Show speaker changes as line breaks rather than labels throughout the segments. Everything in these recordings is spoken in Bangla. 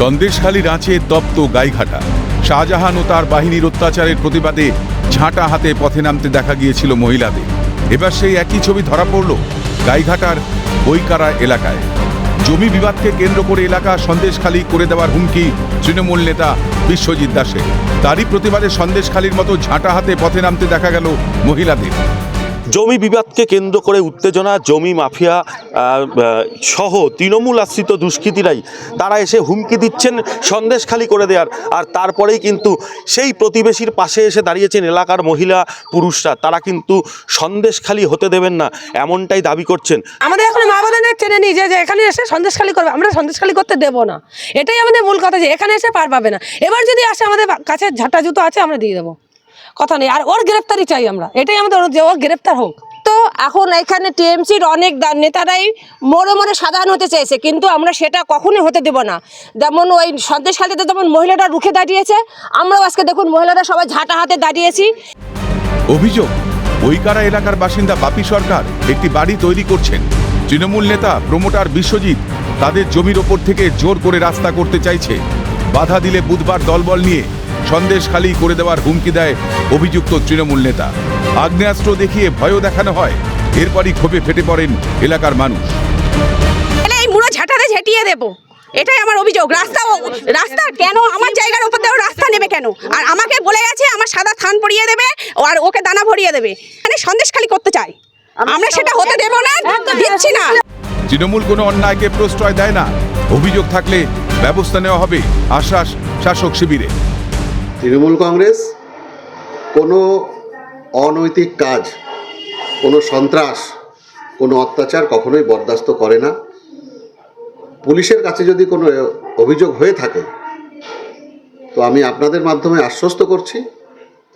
সন্দেশখালী রাঁচে তপ্ত গাইঘাটা। শাহজাহান ও তার বাহিনীর অত্যাচারের প্রতিবাদে ঝাঁটা হাতে পথে নামতে দেখা গিয়েছিল মহিলাদের। এবার সেই একই ছবি ধরা পড়ল গাইঘাটার বইকারা এলাকায়। জমি বিবাদকে কেন্দ্র করে এলাকা সন্দেশখালী করে দেওয়ার হুমকি তৃণমূল নেতা বিশ্বজিৎ দাসের। তারই প্রতিবাদে সন্দেশখালীর মতো ঝাঁটা হাতে পথে নামতে দেখা গেল মহিলাদের।
জমি বিবাদকে কেন্দ্র করে উত্তেজনা, জমি মাফিয়া সহ তৃণমূল আশ্রিত দুষ্কৃতীরাই, তারা এসে হুমকি দিচ্ছেন, সন্দেশ খালি করে দেওয়ার। আর তারপরেই কিন্তু সেই প্রতিবেশীর পাশে এসে দাঁড়িয়েছেন এলাকার মহিলা পুরুষরা। তারা কিন্তু সন্দেশ খালি হতে দেবেন না, এমনটাই দাবি করছেন।
আমাদের এখন মা বাবাদের চেনে নিয়ে যে এখানে এসে সন্দেশখালি করবে, আমরা সন্দেশখালি করতে দেবো না। এটাই আমাদের মূল কথা যে, এখানে এসে পার পাবে না। এবার যদি আসে আমাদের কাছে ঝাঁটা জুতো আছে, আমরা দিয়ে দেবো। কথা নেই। আর ওর গ্রেফতারি চাই আমরা। এটাই আমাদের অনুরোধ যে ওর গ্রেফতার হোক।
তো এখন এখানে টিএমসির অনেক দা- নেতারাই মোড়ে মরে সাধারণ হতে চেয়েছে কিন্তু আমরা সেটা কখনোই হতে দেব না। যেমন ওই সন্দেশখালীতে যেমন মহিলারা রুখে দাঁড়িয়েছে আমরাও আজকে দেখুন মহিলারা সবাই ঝাঁটা হাতে দাঁড়িয়েছি।
অভিযোগ বৈকারা এলাকার বাসিন্দা বাপি সরকার একটি বাড়ি তৈরি করছেন। তৃণমূল নেতা প্রমোটার বিশ্বজিৎ তাদের জমির ওপর থেকে জোর করে রাস্তা করতে চাইছে। বাধা দিলে বুধবার দলবল নিয়ে সন্দেশ খালি করে দেওয়ার হুমকি দেয় অভিযুক্ত তৃণমূল নেতা। আগ্নেয়াস্ত্র দেখিয়ে ভয়ও দেখানো হয়। এরপরই ক্ষোভে ফেটে পড়েন এলাকার মানুষ।
এই মুড়ো ঝাঁটাতে ঝেঁটিয়ে দেবো। এটাই আমার অভিযোগ। রাস্তা রাস্তা কেন? আমার জায়গার উপর দিয়ে ও রাস্তা নেবে কেন? আর আমাকে বলে গেছে আমার সাদা থান পরিয়ে দেবে আর ওকে দানা ভরিয়ে দেবে। মানে সন্দেশখালি করতে চাই আমরা সেটা হতে দেব না দিচ্ছি না।
তৃণমূল কোনো অন্যায়কে প্রশ্রয় দেয় না। অভিযোগ থাকলে ব্যবস্থা নেওয়া হবে আশ্বাস শাসক শিবিরে।
তৃণমূল কংগ্রেস কোনো অনৈতিক কাজ কোনো সন্ত্রাস কোনো অত্যাচার কখনোই বরদাস্ত করে না। পুলিশের কাছে যদি কোনো অভিযোগ হয়ে থাকে তো আমি আপনাদের মাধ্যমে আশ্বস্ত করছি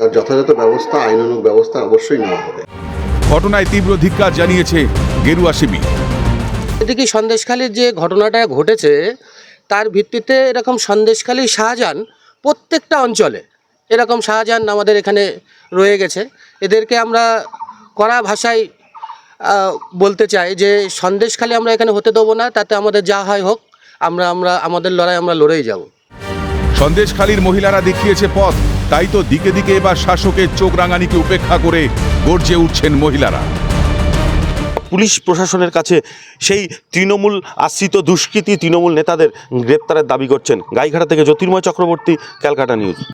তার যথাযথ ব্যবস্থা আইনানুগ ব্যবস্থা অবশ্যই নেওয়া হবে।
ঘটনায় তীব্র ধিক্কার জানিয়েছে গেরুয়া শিবির।
এদিকে সন্দেশখালীর যে ঘটনাটা ঘটেছে তার ভিত্তিতে এরকম সন্দেশখালী শাহজাহান প্রত্যেকটা অঞ্চলে। এরকম শাহজাহান আমাদের এখানে রয়ে গেছে। এদেরকে আমরা কড়া ভাষায় বলতে চাই যে সন্দেশখালী আমরা এখানে হতে দেবো না, তাতে আমাদের যা হয় হোক, আমরা আমরা, আমাদের লড়াই আমরা লড়েই যাব।
সন্দেশখালীর মহিলারা দেখিয়েছে পথ, তাই তো দিকে দিকে এবার শাসকের চোখ রাঙানিকে উপেক্ষা করে গর্জে উঠছেন মহিলারা।
পুলিশ প্রশাসনের কাছে সেই তৃণমূল আশ্রিত দুষ্কৃতী তৃণমূল নেতাদের গ্রেপ্তারের দাবি করছেন। গাইঘাটা থেকে জ্যোতির্ময় চক্রবর্তী, ক্যালকাটা নিউজ।